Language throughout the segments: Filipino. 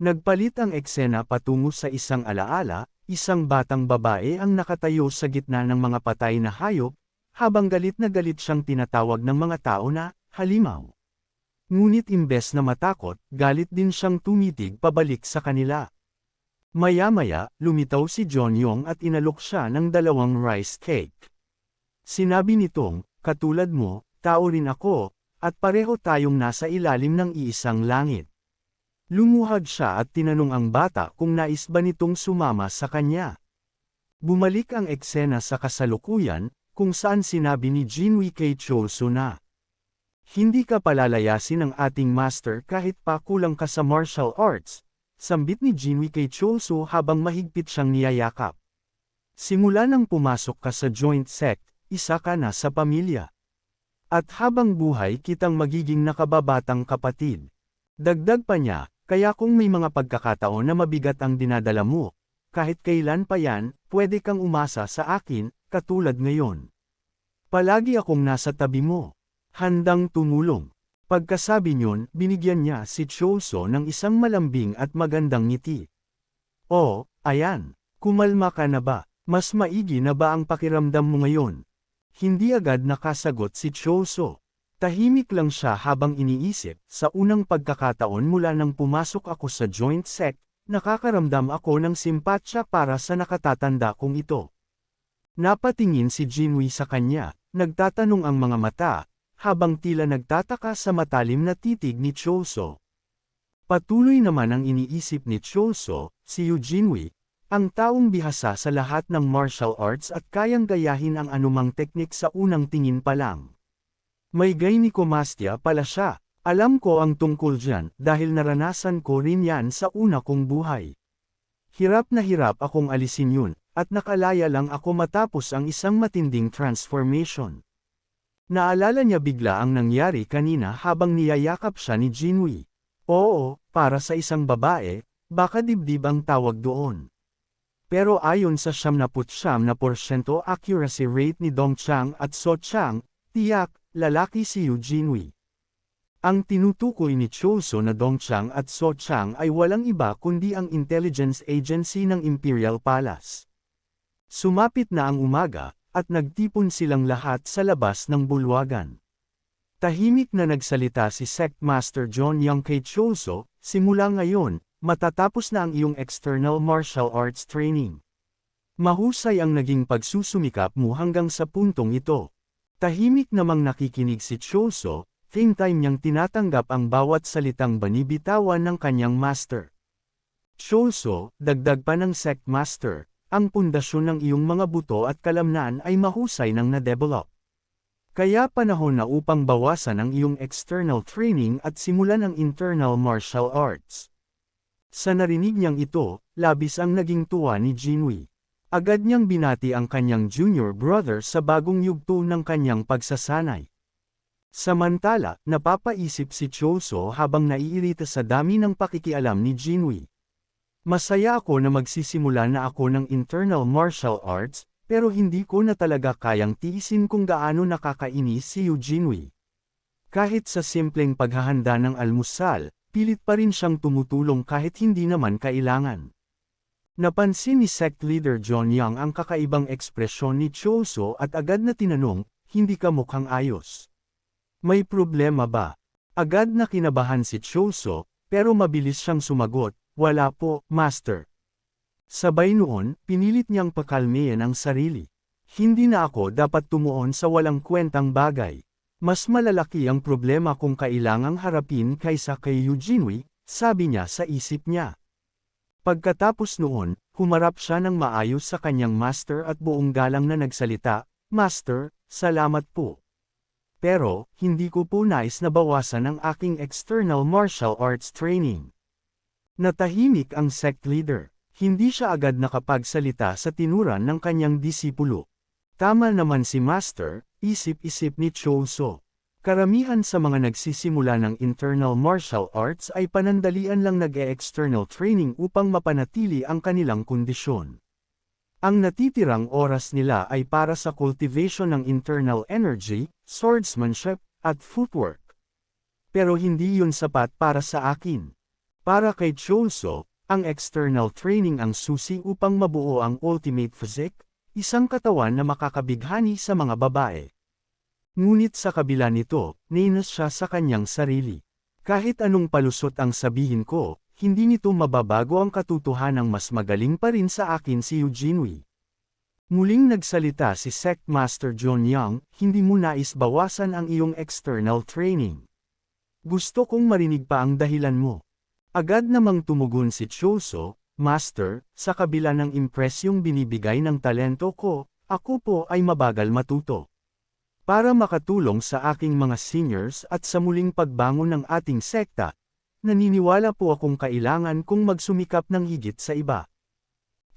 Nagpalit ang eksena patungo sa isang alaala, isang batang babae ang nakatayo sa gitna ng mga patay na hayop, habang galit na galit siyang tinatawag ng mga tao na, halimaw. Ngunit imbes na matakot, galit din siyang tumitig pabalik sa kanila. Maya-maya, lumitaw si John Yong at inalok siya ng dalawang rice cake. Sinabi nitong, katulad mo, tao rin ako, at pareho tayong nasa ilalim ng iisang langit. Lumuhad siya at tinanong ang bata kung nais ba nitong sumama sa kanya. Bumalik ang eksena sa kasalukuyan, kung saan sinabi ni Jinwi kay Choso na, Hindi ka palalayasin ng ating master kahit pa kulang ka sa martial arts, sambit ni Jinwi kay Choso habang mahigpit siyang niyayakap. Simula nang pumasok ka sa joint sect, isa ka na sa pamilya. At habang buhay kitang magiging nakababatang kapatid. Dagdag pa niya, kaya kung may mga pagkakataon na mabigat ang dinadala mo, kahit kailan pa yan, pwede kang umasa sa akin, katulad ngayon. Palagi akong nasa tabi mo. Handang tumulong. Pagkasabi niyon, binigyan niya si Choso ng isang malambing at magandang ngiti. Oh, ayan. Kumalma ka na ba? Mas maigi na ba ang pakiramdam mo ngayon? Hindi agad nakasagot si Choso. Tahimik lang siya habang iniisip, sa unang pagkakataon mula nang pumasok ako sa joint sect, nakakaramdam ako ng simpatsya para sa nakatatanda kong ito. Napatingin si Jinwi sa kanya, nagtatanong ang mga mata, habang tila nagtataka sa matalim na titig ni Choso. Patuloy naman ang iniisip ni Choso, si Eugene ang taong bihasa sa lahat ng martial arts at kayang gayahin ang anumang teknik sa unang tingin pa lang. May gynecomastia pala siya. Alam ko ang tungkol dyan dahil naranasan ko rin yan sa una kong buhay. Hirap na hirap akong alisin yun, at nakalaya lang ako matapos ang isang matinding transformation. Naalala niya bigla ang nangyari kanina habang niyayakap siya ni Jinwi. Oo, para sa isang babae, baka dibdib ang tawag doon. Pero ayon sa 79% accuracy rate ni Dong Chang at So Chang, tiyak, lalaki si Eugene Wei. Ang tinutukoy ni Choso na Dongchang at So Chang ay walang iba kundi ang intelligence agency ng Imperial Palace. Sumapit na ang umaga, at nagtipon silang lahat sa labas ng bulwagan. Tahimik na nagsalita si Sect Master John Young kay Choso, simula ngayon, matatapos na ang iyong external martial arts training. Mahusay ang naging pagsusumikap mo hanggang sa puntong ito. Tahimik namang nakikinig si Choso, same time niyang tinatanggap ang bawat salitang banibitawan ng kanyang master. Choso, dagdag pa ng sect master, ang pundasyon ng iyong mga buto at kalamnan ay mahusay nang na-develop. Kaya panahon na upang bawasan ang iyong external training at simulan ang internal martial arts. Sa narinig niyang ito, labis ang naging tuwa ni Jinwi. Agad niyang binati ang kanyang junior brother sa bagong yugto ng kanyang pagsasanay. Samantala, napapaisip si Choso habang naiirita sa dami ng pakikialam ni Jinwi. Masaya ako na magsisimula na ako ng internal martial arts, pero hindi ko na talaga kayang tiisin kung gaano nakakainis si Eugene Kahit sa simpleng paghahanda ng almusal, pilit pa rin siyang tumutulong kahit hindi naman kailangan. Napansin ni sect leader John Young ang kakaibang ekspresyon ni Choso at agad na tinanong, hindi ka mukhang ayos. May problema ba? Agad na kinabahan si Choso, pero mabilis siyang sumagot, wala po, master. Sabay noon, pinilit niyang pakalmeyan ang sarili. Hindi na ako dapat tumuon sa walang kwentang bagay. Mas malalaki ang problema kung kailangang harapin kaysa kay Eugene, sabi niya sa isip niya. Pagkatapos noon, humarap siya ng maayos sa kanyang master at buong galang na nagsalita, Master, salamat po. Pero, hindi ko po nais na bawasan ang aking external martial arts training. Natahimik ang sect leader. Hindi siya agad nakapagsalita sa tinuran ng kanyang disipulo. Tama naman si Master, isip-isip ni Choso. Karamihan sa mga nagsisimula ng internal martial arts ay panandalian lang nag-e-external training upang mapanatili ang kanilang kondisyon. Ang natitirang oras nila ay para sa cultivation ng internal energy, swordsmanship, at footwork. Pero hindi yun sapat para sa akin. Para kay Cholso, ang external training ang susi upang mabuo ang ultimate physique, isang katawan na makakabighani sa mga babae. Ngunit sa kabila nito, nainas siya sa kanyang sarili. Kahit anong palusot ang sabihin ko, hindi nito mababago ang katotohanang mas magaling pa rin sa akin si Eugene Wee. Muling nagsalita si Sect Master John Young, hindi mo nais bawasan ang iyong external training. Gusto kong marinig pa ang dahilan mo. Agad namang tumugon si Choso, Master, sa kabila ng impresyong binibigay ng talento ko, ako po ay mabagal matuto. Para makatulong sa aking mga seniors at sa muling pagbangon ng ating sekta, naniniwala po akong kailangan kong magsumikap ng higit sa iba.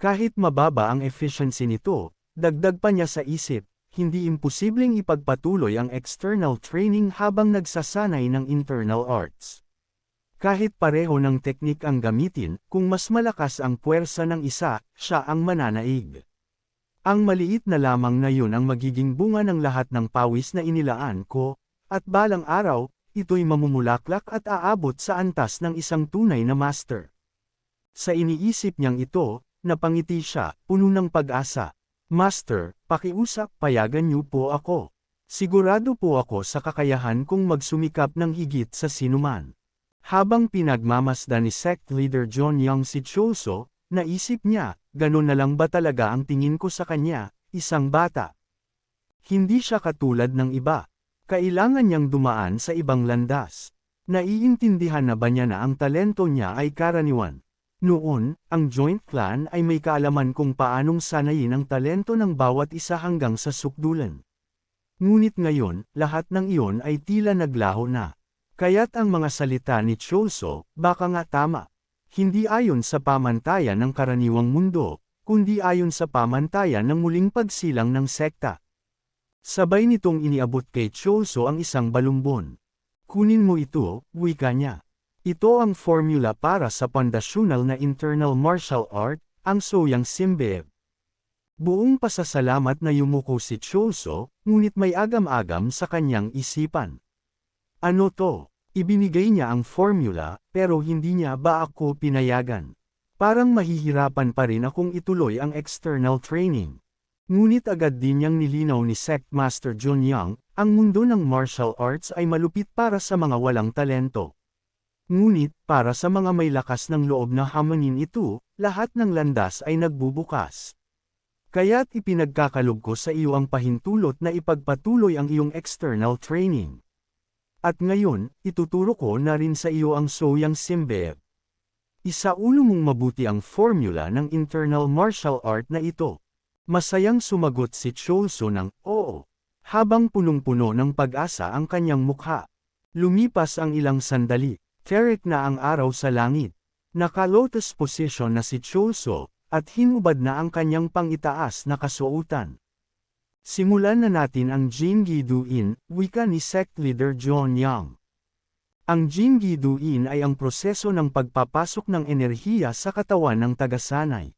Kahit mababa ang efficiency nito, dagdag pa niya sa isip, hindi imposibleng ipagpatuloy ang external training habang nagsasanay ng internal arts. Kahit pareho ng teknik ang gamitin, kung mas malakas ang puwersa ng isa, siya ang mananaig. Ang maliit na lamang na yun ang magiging bunga ng lahat ng pawis na inilaan ko, at balang araw, ito'y mamumulaklak at aabot sa antas ng isang tunay na master. Sa iniisip niyang ito, napangiti siya, puno ng pag-asa. Master, pakiusap, payagan niyo po ako. Sigurado po ako sa kakayahan kong magsumikap ng higit sa sinuman. Habang pinagmamasdan ni sect leader John Young si Choso, naisip niya, ganun na lang ba talaga ang tingin ko sa kanya, isang bata. Hindi siya katulad ng iba. Kailangan niyang dumaan sa ibang landas. Naiintindihan na ba niya na ang talento niya ay karaniwan? Noon, ang joint clan ay may kaalaman kung paanong sanayin ang talento ng bawat isa hanggang sa sukdulan. Ngunit ngayon, lahat ng iyon ay tila naglaho na. Kaya't ang mga salita ni Choso, baka nga tama. Hindi ayon sa pamantayan ng karaniwang mundo, kundi ayon sa pamantayan ng muling pagsilang ng sekta. Sabay nitong iniabot kay Choso ang isang balumbon. Kunin mo ito, wika niya. Ito ang formula para sa pandasyonal na internal martial art, ang Soyang Simbev. Buong pasasalamat na yumuko si Choso, ngunit may agam-agam sa kanyang isipan. Ano to? Ibinigay niya ang formula, pero hindi niya ba ako pinayagan? Parang mahihirapan pa rin akong ituloy ang external training. Ngunit agad din niyang nilinaw ni Sect Master John Young, ang mundo ng martial arts ay malupit para sa mga walang talento. Ngunit, para sa mga may lakas ng loob na hamanin ito, lahat ng landas ay nagbubukas. Kaya't ipinagkakalog ko sa iyo ang pahintulot na ipagpatuloy ang iyong external training. At ngayon, ituturo ko na rin sa iyo ang Soyang Simbev. Isaulo mong mabuti ang formula ng internal martial art na ito. Masayang sumagot si Cholso ng, oo. Habang punong-puno ng pag-asa ang kanyang mukha. Lumipas ang ilang sandali, ferret na ang araw sa langit. Naka-lotus position na si Cholso, at hinubad na ang kanyang pangitaas na kasuotan. Simulan na natin ang Jingi Duin, wika ni sect leader John Young. Ang Jingi Duin ay ang proseso ng pagpapasok ng enerhiya sa katawan ng tagasanay.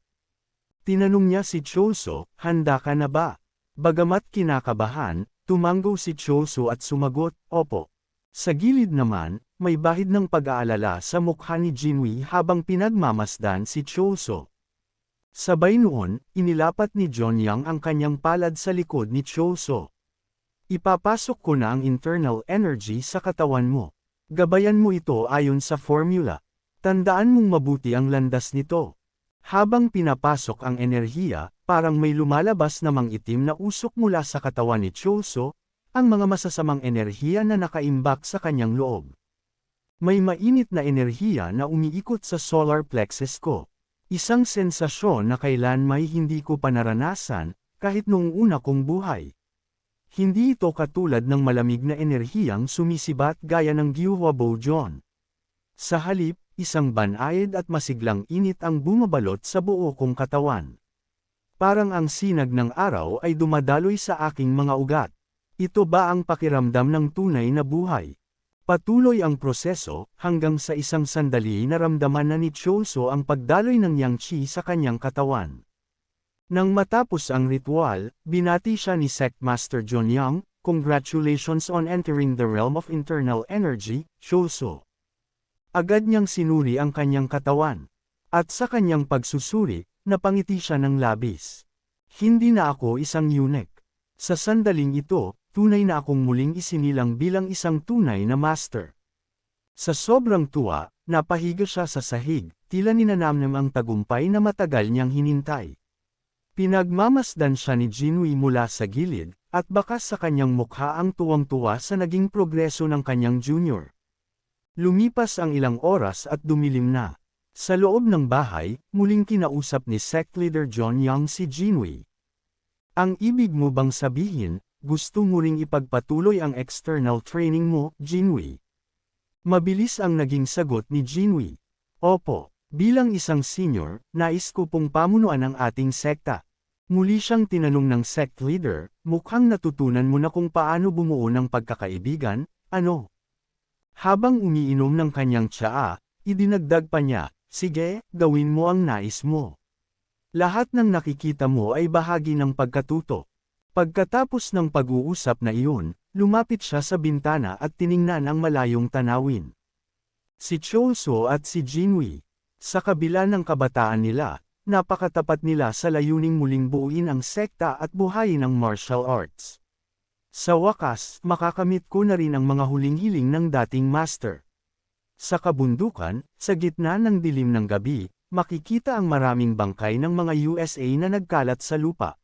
Tinanong niya si Choso, handa ka na ba? Bagamat kinakabahan, tumanggo si Choso at sumagot, opo. Sa gilid naman, may bahid ng pag-aalala sa mukha ni Jinwi habang pinagmamasdan si Choso. Sabay noon, inilapat ni John Young ang kanyang palad sa likod ni Choso. Ipapasok ko na ang internal energy sa katawan mo. Gabayan mo ito ayon sa formula. Tandaan mong mabuti ang landas nito. Habang pinapasok ang enerhiya, parang may lumalabas namang itim na usok mula sa katawan ni Choso, ang mga masasamang enerhiya na nakaimbak sa kanyang loob. May mainit na enerhiya na umiikot sa solar plexus ko. Isang sensasyon na kailan may hindi ko pa naranasan, kahit noong una kong buhay. Hindi ito katulad ng malamig na enerhiyang sumisibat gaya ng Gyuhwabo John. Sa halip, isang banayad at masiglang init ang bumabalot sa buo kong katawan. Parang ang sinag ng araw ay dumadaloy sa aking mga ugat. Ito ba ang pakiramdam ng tunay na buhay? Patuloy ang proseso, hanggang sa isang sandali naramdaman na ni Choso ang pagdaloy ng Yang Chi sa kanyang katawan. Nang matapos ang ritual, binati siya ni Sect Master John Young, Congratulations on entering the realm of internal energy, Choso. Agad niyang sinuri ang kanyang katawan. At sa kanyang pagsusuri, napangiti siya ng labis. Hindi na ako isang eunuch. Sa sandaling ito, tunay na akong muling isinilang bilang isang tunay na master. Sa sobrang tuwa, napahiga siya sa sahig, tila ninanamnam ang tagumpay na matagal niyang hinintay. Pinagmamasdan siya ni Jinwi mula sa gilid, at bakas sa kanyang mukha ang tuwang-tuwa sa naging progreso ng kanyang junior. Lumipas ang ilang oras at dumilim na. Sa loob ng bahay, muling kinausap ni sect leader John Young si Jinwi. Ang ibig mo bang sabihin, gusto mo ring ipagpatuloy ang external training mo, Jinwi? Mabilis ang naging sagot ni Jinwi. Opo, bilang isang senior, nais ko pong pamunuan ang ating sekta. Muli siyang tinanong ng sect leader, mukhang natutunan mo na kung paano bumuo ng pagkakaibigan, ano? Habang umiinom ng kanyang tsaa, idinagdag pa niya, sige, gawin mo ang nais mo. Lahat ng nakikita mo ay bahagi ng pagkatuto. Pagkatapos ng pag-uusap na iyon, lumapit siya sa bintana at tiningnan ang malayong tanawin. Si Choso at si Jinwi, sa kabila ng kabataan nila, napakatapat nila sa layuning muling buuin ang sekta at buhayin ang martial arts. Sa wakas, makakamit ko na rin ang mga huling hiling ng dating master. Sa kabundukan, sa gitna ng dilim ng gabi, makikita ang maraming bangkay ng mga USA na nagkalat sa lupa.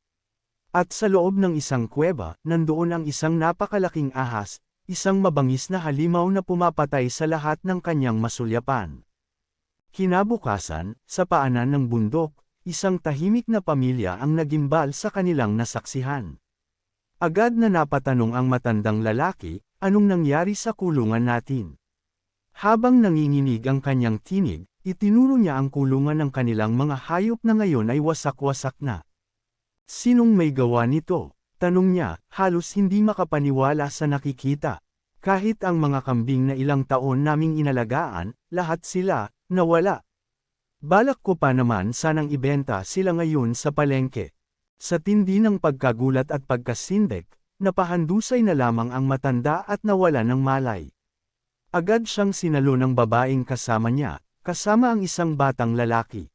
At sa loob ng isang kuweba, nandoon ang isang napakalaking ahas, isang mabangis na halimaw na pumapatay sa lahat ng kanyang masulyapan. Kinabukasan, sa paanan ng bundok, isang tahimik na pamilya ang nagimbal sa kanilang nasaksihan. Agad na napatanong ang matandang lalaki, anong nangyari sa kulungan natin? Habang nanginginig ang kanyang tinig, itinuro niya ang kulungan ng kanilang mga hayop na ngayon ay wasak-wasak na. Sinong may gawa nito? Tanong niya, halos hindi makapaniwala sa nakikita. Kahit ang mga kambing na ilang taon naming inalagaan, lahat sila, nawala. Balak ko pa naman sanang ibenta sila ngayon sa palengke. Sa tindi ng pagkagulat at pagkasindek, napahandusay na lamang ang matanda at nawala ng malay. Agad siyang sinalo ng babaeng kasama niya, kasama ang isang batang lalaki.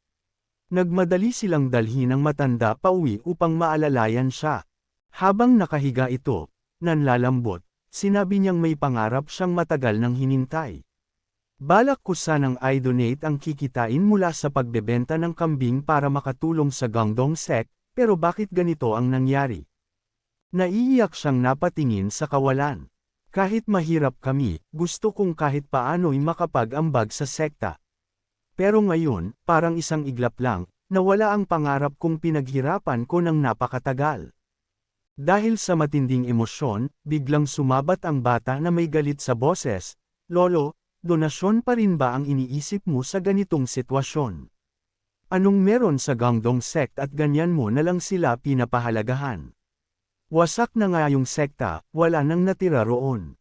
Nagmadali silang dalhin ang matanda pauwi upang maalalayan siya. Habang nakahiga ito, nanlalambot, sinabi niyang may pangarap siyang matagal nang hinintay. Balak ko sanang i-donate ang kikitain mula sa pagbebenta ng kambing para makatulong sa Gangdong sect, pero bakit ganito ang nangyari? Naiiyak siyang napatingin sa kawalan. Kahit mahirap kami, gusto kong kahit paano'y makapag-ambag sa sekta. Pero ngayon, parang isang iglap lang, nawala ang pangarap kong pinaghirapan ko ng napakatagal. Dahil sa matinding emosyon, biglang sumabat ang bata na may galit sa boses, Lolo, donasyon pa rin ba ang iniisip mo sa ganitong sitwasyon? Anong meron sa Gangdong sect at ganyan mo na lang sila pinapahalagahan? Wasak na nga yung sekta, wala nang natira roon.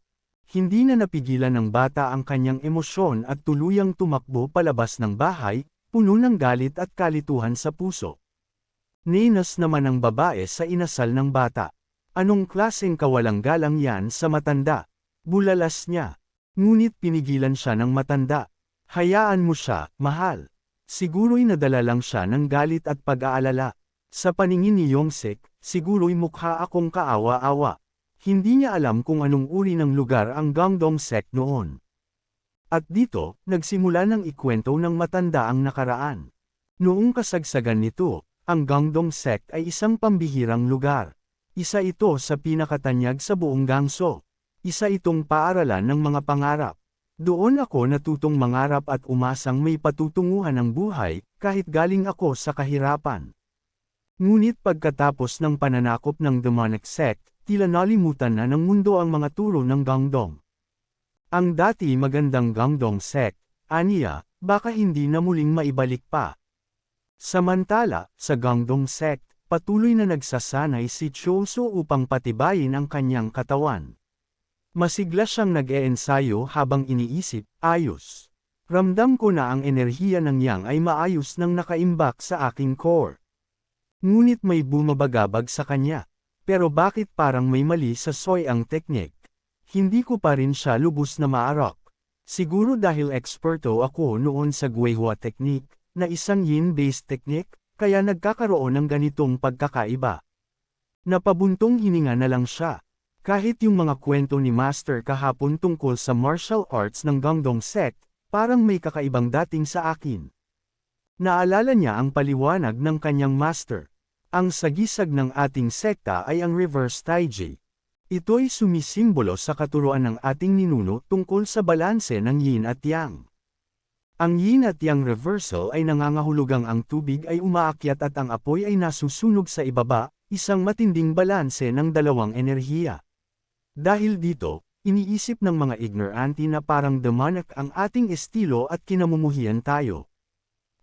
Hindi na napigilan ng bata ang kanyang emosyon at tuluyang tumakbo palabas ng bahay, puno ng galit at kalituhan sa puso. Ninas naman ang babae sa inasal ng bata. Anong klaseng kawalang galang yan sa matanda? Bulalas niya. Ngunit pinigilan siya ng matanda. Hayaan mo siya, mahal. Siguro'y nadala lang siya ng galit at pag-aalala. Sa paningin ni Yongsek, siguro'y mukha akong kaawa-awa. Hindi niya alam kung anong uri ng lugar ang Gangdong sect noon. At dito, nagsimula ng ikwento ng matanda ang nakaraan. Noong kasagsagan nito, ang Gangdong sect ay isang pambihirang lugar. Isa ito sa pinakatanyag sa buong Gangso. Isa itong paaralan ng mga pangarap. Doon ako natutong mangarap at umasang may patutunguhan ng buhay, kahit galing ako sa kahirapan. Ngunit pagkatapos ng pananakop ng demonic sect, tila nalimutan na ng mundo ang mga turo ng Gangdong. Ang dati magandang Gangdong sect, aniya, baka hindi na muling maibalik pa. Samantala, sa Gangdong sect, patuloy na nagsasanay si Choso upang patibayin ang kanyang katawan. Masigla siyang nag-eensayo habang iniisip, ayos. Ramdam ko na ang enerhiya ng yang ay maayos nang nakaimbak sa aking core. Ngunit may bumabagabag sa kanya. Pero bakit parang may mali sa soy ang teknik? Hindi ko pa rin siya lubos na maarok. Siguro dahil eksperto ako noon sa Guihua technique, na isang yin-based technique, kaya nagkakaroon ng ganitong pagkakaiba. Napabuntong hininga na lang siya. Kahit yung mga kwento ni Master kahapon tungkol sa martial arts ng Gangdong sect, parang may kakaibang dating sa akin. Naalala niya ang paliwanag ng kanyang master. Ang sagisag ng ating sekta ay ang reverse taiji. Ito'y sumisimbolo sa katuruan ng ating ninuno tungkol sa balanse ng yin at yang. Ang yin at yang reversal ay nangangahulugang ang tubig ay umaakyat at ang apoy ay nasusunog sa ibaba, isang matinding balanse ng dalawang enerhiya. Dahil dito, iniisip ng mga ignorante na parang demonic ang ating estilo at kinamumuhian tayo.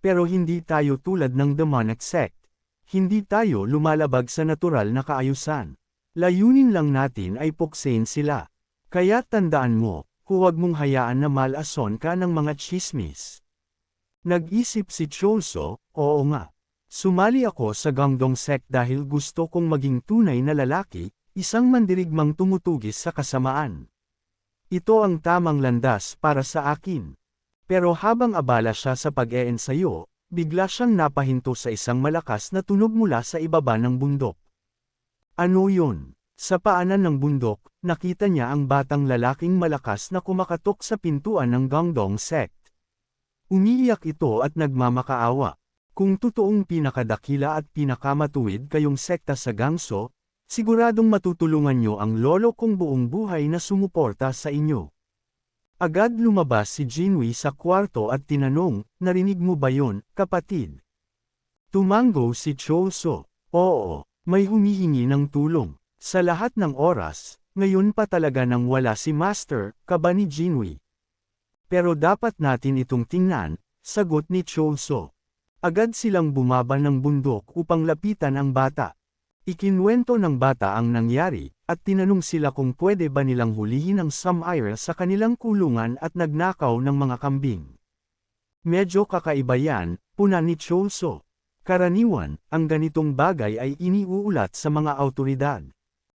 Pero hindi tayo tulad ng demonic sect. Hindi tayo lumalabag sa natural na kaayusan. Layunin lang natin ay puksain sila. Kaya tandaan mo, huwag mong hayaan na malason ka ng mga chismis. Nag-isip si Cholso, oo nga. Sumali ako sa Gangdong sect dahil gusto kong maging tunay na lalaki, isang mandirigmang tumutugis sa kasamaan. Ito ang tamang landas para sa akin. Pero habang abala siya sa pag-eensayo, bigla siyang napahinto sa isang malakas na tunog mula sa ibaba ng bundok. Ano yun? Sa paanan ng bundok, nakita niya ang batang lalaking malakas na kumakatok sa pintuan ng Gangdong sect. Umiiyak ito at nagmamakaawa. Kung totoong pinakadakila at pinakamatuwid kayong sekta sa Gangso, siguradong matutulungan nyo ang lolo kong buong buhay na sumuporta sa inyo. Agad lumabas si Jinwi sa kwarto at tinanong, narinig mo ba yon, kapatid? Tumango si Cholso, oo, may humihingi ng tulong. Sa lahat ng oras, ngayon pa talaga nang wala si Master, kaba ni Jinwi. Pero dapat natin itong tingnan, sagot ni Cholso. Agad silang bumaba ng bundok upang lapitan ang bata. Ikinwento ng bata ang nangyari, at tinanong sila kung pwede ba nilang hulihin ang Samaira sa kanilang kulungan at nagnakaw ng mga kambing. Medyo kakaiba yan, puna ni Cholso. Karaniwan, ang ganitong bagay ay iniuulat sa mga autoridad.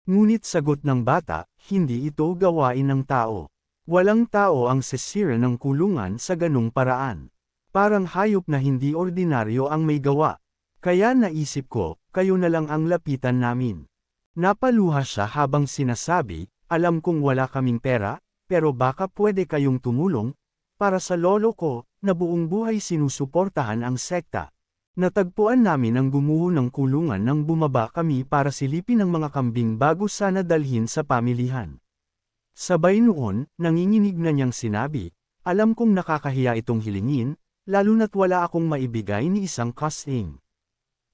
Ngunit sagot ng bata, hindi ito gawain ng tao. Walang tao ang sesira ng kulungan sa ganung paraan. Parang hayop na hindi ordinaryo ang may gawa. Kaya naisip ko, kayo na lang ang lapitan namin. Napaluha siya habang sinasabi, alam kong wala kaming pera, pero baka pwede kayong tumulong, para sa lolo ko, na buong buhay sinusuportahan ang sekta. Natagpuan namin ang gumuho ng kulungan nang bumaba kami para silipin ang mga kambing bago sana dalhin sa pamilihan. Sabay noon, nanginginig na niyang sinabi, alam kong nakakahiya itong hilingin, lalo na't wala akong maibigay ni isang kasing.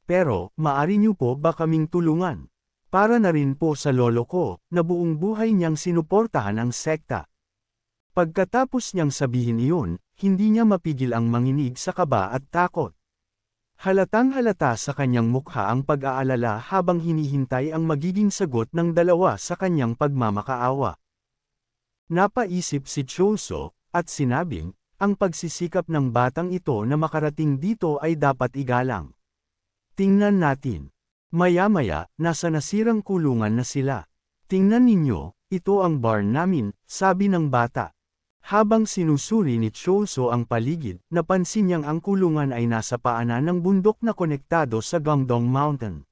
Pero, maari niyo po ba kaming tulungan? Para na rin po sa lolo ko, na buong buhay niyang sinuportahan ang sekta. Pagkatapos niyang sabihin iyon, hindi niya mapigil ang manginig sa kaba at takot. Halatang halata sa kanyang mukha ang pag-aalala habang hinihintay ang magiging sagot ng dalawa sa kanyang pagmamakaawa. Napaisip si Cholso, at sinabing, ang pagsisikap ng batang ito na makarating dito ay dapat igalang. Tingnan natin. Maya-maya, nasa nasirang kulungan na sila. Tingnan ninyo, ito ang barn namin, sabi ng bata. Habang sinusuri ni Cholso ang paligid, napansin niyang ang kulungan ay nasa paanan ng bundok na konektado sa Gangdong Mountain.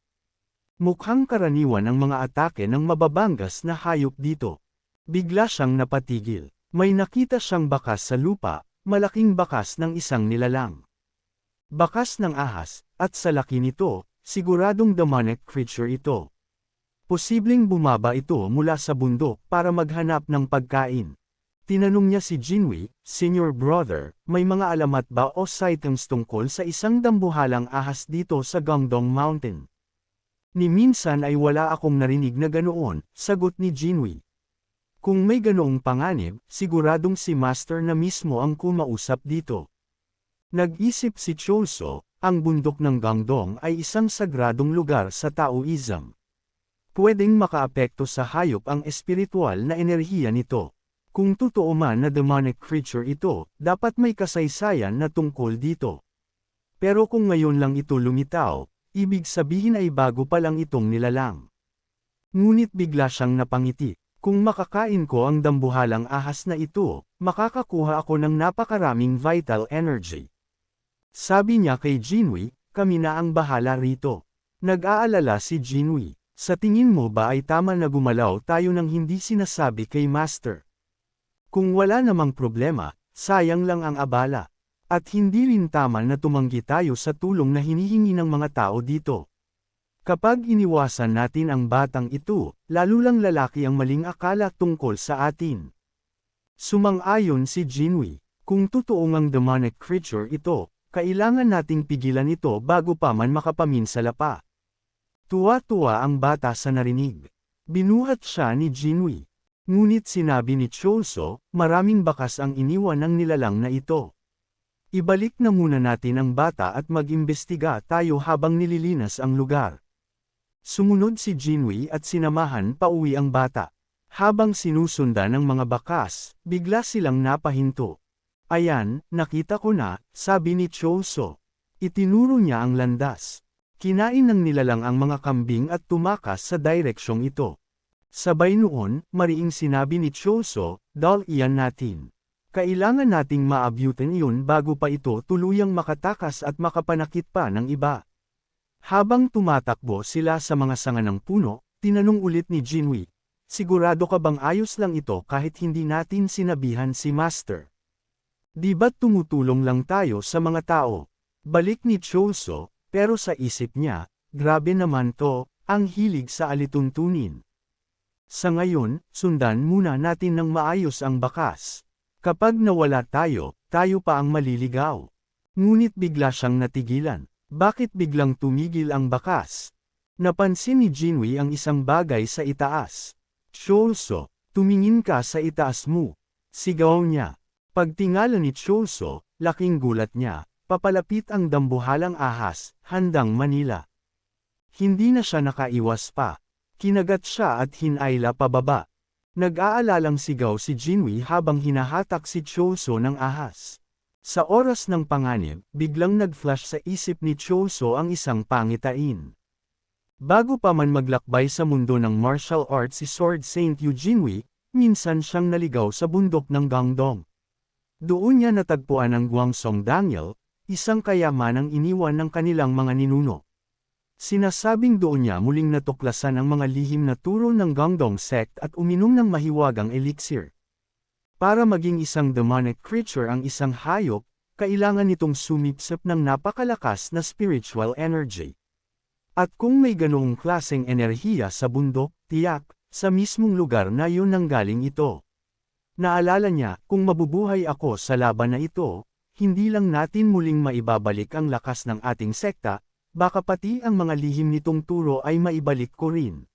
Mukhang karaniwan ang mga atake ng mababangas na hayop dito. Bigla siyang napatigil. May nakita siyang bakas sa lupa, malaking bakas ng isang nilalang. Bakas ng ahas, at sa laki nito, siguradong demonic creature ito. Posibleng bumaba ito mula sa bundok para maghanap ng pagkain. Tinanong niya si Jinwi, Senior Brother, may mga alamat ba o sightings tungkol sa isang dambuhalang ahas dito sa Gangdong Mountain? Ni minsan ay wala akong narinig na ganoon, sagot ni Jinwi. Kung may ganoong panganib, siguradong si Master na mismo ang kumausap dito. Nag-isip si Cholso, ang bundok ng Gangdong ay isang sagradong lugar sa Taoism. Pwedeng makaapekto sa hayop ang espiritual na enerhiya nito. Kung totoo man na demonic creature ito, dapat may kasaysayan na tungkol dito. Pero kung ngayon lang ito lumitaw, ibig sabihin ay bago pa lang itong nilalang. Ngunit bigla siyang napangiti. Kung makakain ko ang dambuhalang ahas na ito, makakakuha ako ng napakaraming vital energy. Sabi niya kay Jinwi, kami na ang bahala rito. Nag-aalala si Jinwi, sa tingin mo ba ay tama na gumalaw tayo ng hindi sinasabi kay Master? Kung wala namang problema, sayang lang ang abala. At hindi rin tama na tumanggi tayo sa tulong na hinihingi ng mga tao dito. Kapag iniwasan natin ang batang ito, lalo lang lalaki ang maling akala tungkol sa atin. Sumang-ayon si Jinwi, kung totoong ang demonic creature ito, kailangan nating pigilan ito bago pa man makapaminsala pa. Tuwa-tuwa ang bata sa narinig. Binuhat siya ni Jinwi. Ngunit sinabi ni Cholso, maraming bakas ang iniwan ng nilalang na ito. Ibalik na muna natin ang bata at mag-imbestiga tayo habang nililinas ang lugar. Sumunod si Jinwi at sinamahan pauwi ang bata. Habang sinusundan ng mga bakas, bigla silang napahinto. Ayan, nakita ko na, sabi ni Cholso. Itinuro niya ang landas. Kinain ng nilalang ang mga kambing at tumakas sa direksyong ito. Sabay noon, mariing sinabi ni Cholso, dal iyan natin. Kailangan nating maabutin iyon bago pa ito tuluyang makatakas at makapanakit pa ng iba. Habang tumatakbo sila sa mga sanga ng puno, tinanong ulit ni Jinwi, Sigurado ka bang ayos lang ito kahit hindi natin sinabihan si Master? Di ba't tumutulong lang tayo sa mga tao? Balik ni Cholso, pero sa isip niya, grabe naman to, ang hilig sa alituntunin. Sa ngayon, sundan muna natin ng maayos ang bakas. Kapag nawala tayo, tayo pa ang maliligaw. Ngunit bigla siyang natigilan. Bakit biglang tumigil ang bakas? Napansin ni Jinwi ang isang bagay sa itaas. Cholso, tumingin ka sa itaas mo. Sigaw niya. Pagtingala ni Cholso, laking gulat niya, papalapit ang dambuhalang ahas, handang Manila. Hindi na siya nakaiwas pa. Kinagat siya at hinayla pababa. Nag-aalalang sigaw si Jinwi habang hinahatak si Cholso ng ahas. Sa oras ng panganib, biglang nag-flash sa isip ni Choso ang isang pangitain. Bago pa man maglakbay sa mundo ng martial arts si Sword Saint Eugenui, minsan siyang naligaw sa bundok ng Gangdong. Doon niya natagpuan ang Guangsong Daniel, isang kayamanang iniwan ng kanilang mga ninuno. Sinasabing doon niya muling natuklasan ang mga lihim na turo ng Gangdong sect at uminom ng mahiwagang elixir. Para maging isang demonic creature ang isang hayop, kailangan nitong sumipsip ng napakalakas na spiritual energy. At kung may ganoong klaseng enerhiya sa bundok, tiyak, sa mismong lugar na yun nanggaling ito. Naalala niya, kung mabubuhay ako sa laban na ito, hindi lang natin muling maibabalik ang lakas ng ating sekta, baka pati ang mga lihim nitong turo ay maibalik ko rin.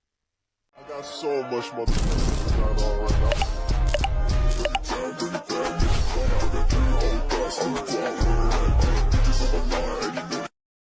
I got so much.